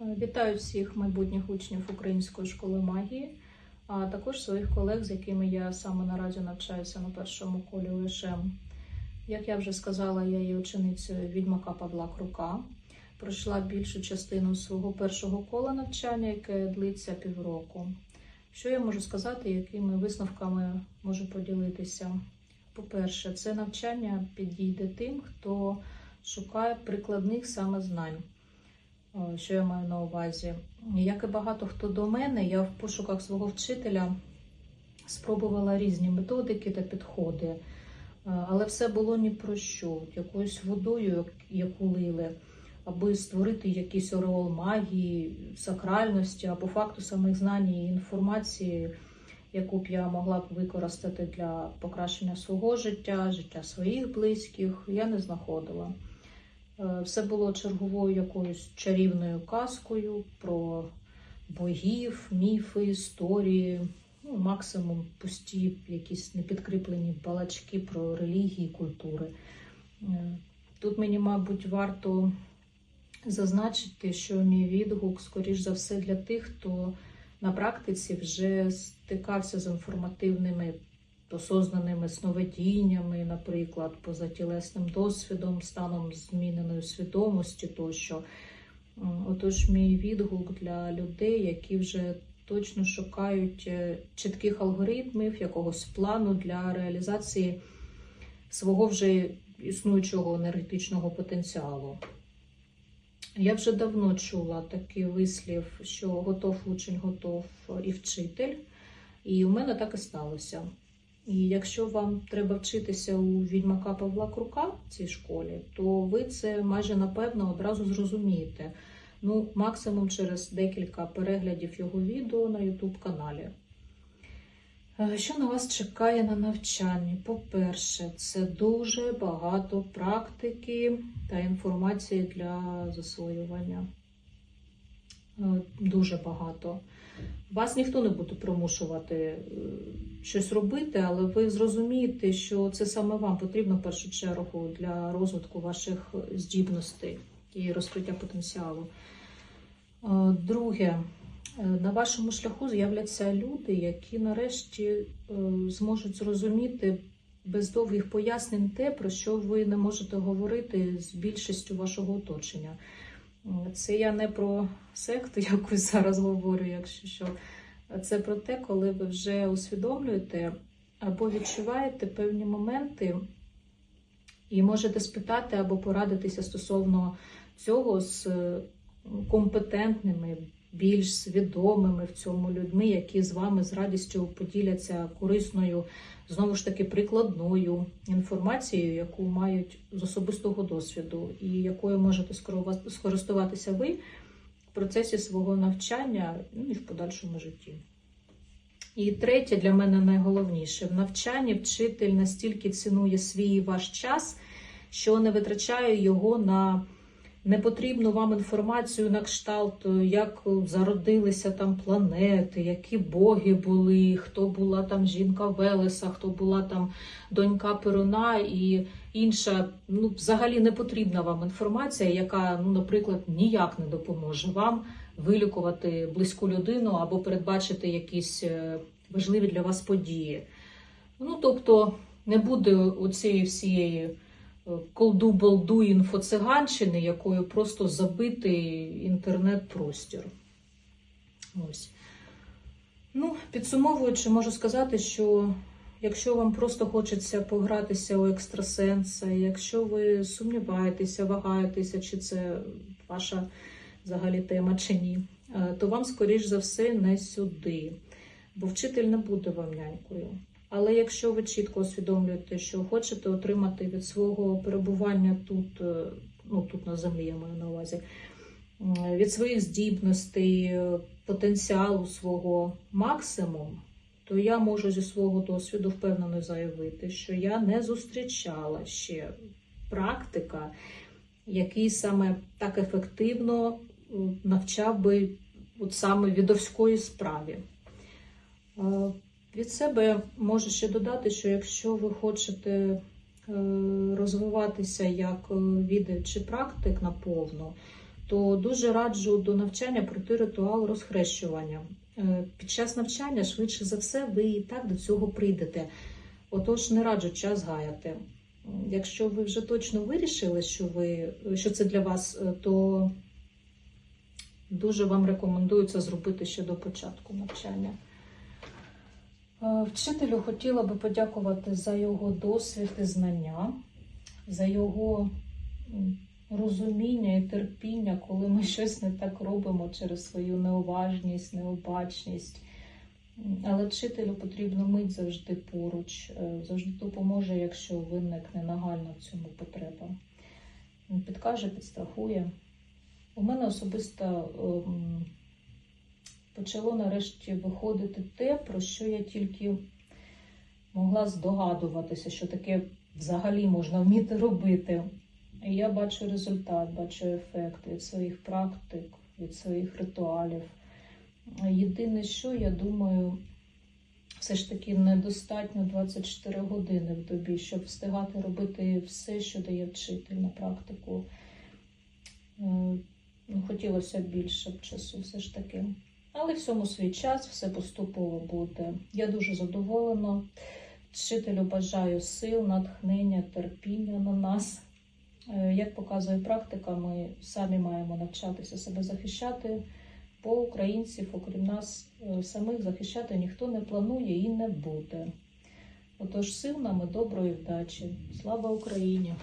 Вітаю всіх майбутніх учнів Української школи магії, а також своїх колег, з якими я саме наразі навчаюся на першому колі УШМ. Як я вже сказала, я є ученицею відьмака Павла Крука. Пройшла більшу частину свого першого кола навчання, яке длиться півроку. Що я можу сказати, якими висновками можу поділитися? По-перше, це навчання підійде тим, хто шукає прикладних саме знань. О, Що я маю на увазі? Як і багато хто до мене, я в пошуках свого вчителя спробувала різні методики та підходи, Е, але все було ні про що. Якоюсь водою, яку лили, аби створити якийсь ореол магії, сакральності або факту самих знань і інформації, яку б я могла б використати для покращення свого життя, життя своїх близьких, я не знаходила. Е, Все було черговою якоюсь чарівною казкою про богів, міфи, історії, ну, максимум пусті, якісь непідкріплені балачки про релігії, культури. Е, Тут мені, мабуть, варто зазначити, що мій відгук, скоріш за все, для тих, хто на практиці вже стикався з інформативними осознаними сновидіннями, наприклад, позатілесним досвідом, станом зміненої свідомості тощо. Отож, мій відгук для людей, які вже точно шукають е, чітких алгоритмів, якогось плану для реалізації свого вже існуючого енергетичного потенціалу. Я вже давно чула такий вислів, що готов учень, готов і вчитель. І у мене так і сталося. І якщо вам треба вчитися у відьмака Павла Крука в цій школі, то ви це майже напевно одразу зрозумієте. Ну, максимум через декілька переглядів його відео на YouTube каналі. Е, Що на вас чекає на навчанні? По-перше, це дуже багато практики та інформації для засвоювання. Е, Дуже багато. Вас ніхто не буде примушувати е, щось робити, але ви зрозумієте, що це саме вам потрібно в першу чергу для розвитку ваших здібностей і розкриття потенціалу. Е, Друге, е, на вашому шляху з'являться люди, які нарешті зможуть зрозуміти без довгих пояснень те, про що ви не можете говорити з більшістю вашого оточення. Це я не про секту якусь зараз говорю, якщо що. Це про те, коли ви вже усвідомлюєте або відчуваєте певні моменти і можете спитати або порадитися стосовно цього з компетентними, більш свідомими в цьому людьми, які з вами з радістю поділяться корисною, знову ж таки, прикладною інформацією, яку мають з особистого досвіду, і якою можете скористуватися ви в процесі свого навчання ну, і в подальшому житті. І третє для мене найголовніше: в навчанні вчитель настільки цінує свій і ваш час, що не витрачає його на непотрібну вам інформацію на кшталт, як зародилися там планети, які боги були, хто була там жінка Велеса, хто була там донька Перуна і інша, ну взагалі не потрібна вам інформація, яка, ну, наприклад, ніяк не допоможе вам вилікувати близьку людину або передбачити якісь е, важливі для вас події. Ну, тобто, не буде оцієї всієї колду-болду інфоциганщини, якою просто забитий інтернет-простір. Ось. Ну, підсумовуючи, можу сказати, що якщо вам просто хочеться погратися у екстрасенса, якщо ви сумніваєтеся, вагаєтеся, чи це ваша взагалі тема чи ні, е, то вам, скоріш за все, не сюди, бо вчитель не буде вам нянькою. Але якщо ви чітко усвідомлюєте, що хочете отримати від свого перебування тут, е, ну тут на землі, я маю на увазі, від своїх здібностей, е, потенціалу свого максимум, то я можу зі свого досвіду впевнено заявити, що я не зустрічала ще практика, який саме так ефективно навчав би от саме відовської справі. Від себе можу ще додати, що якщо ви хочете е, розвиватися як е, відео чи практик наповно, то дуже раджу до навчання пройти ритуал розхрещування. Е, Під час навчання, швидше за все, ви і так до цього прийдете. Отож, не раджу час гаяти. Якщо ви вже точно вирішили, що, ви, що це для вас, то дуже вам рекомендую це зробити ще до початку навчання. Е, Вчителю хотіла би подякувати за його досвід і знання, за його розуміння і терпіння, коли ми щось не так робимо через свою неуважність, необачність. Але вчителю потрібно мить завжди поруч, е, завжди допоможе, якщо виникне нагальна в цьому потреба. Він Підкаже, підстрахує. У мене особисто ем, почало нарешті виходити те, про що я тільки могла здогадуватися, що таке взагалі можна вміти робити. І я бачу результат, бачу ефект від своїх практик, від своїх ритуалів. Єдине, що я думаю, все ж таки недостатньо 24 години в добі, щоб встигати робити все, що дає вчитель на практику. Е, Ну, хотілося б більше часу все ж таки. Але всьому свій час, все поступово буде. Я дуже задоволена. Вчителю бажаю сил, натхнення, терпіння на нас. Е, Як показує практика, ми самі маємо навчатися себе захищати, бо українців, окрім нас е, самих, захищати ніхто не планує і не буде. Отож, сил нам і доброї вдачі. Слава Україні!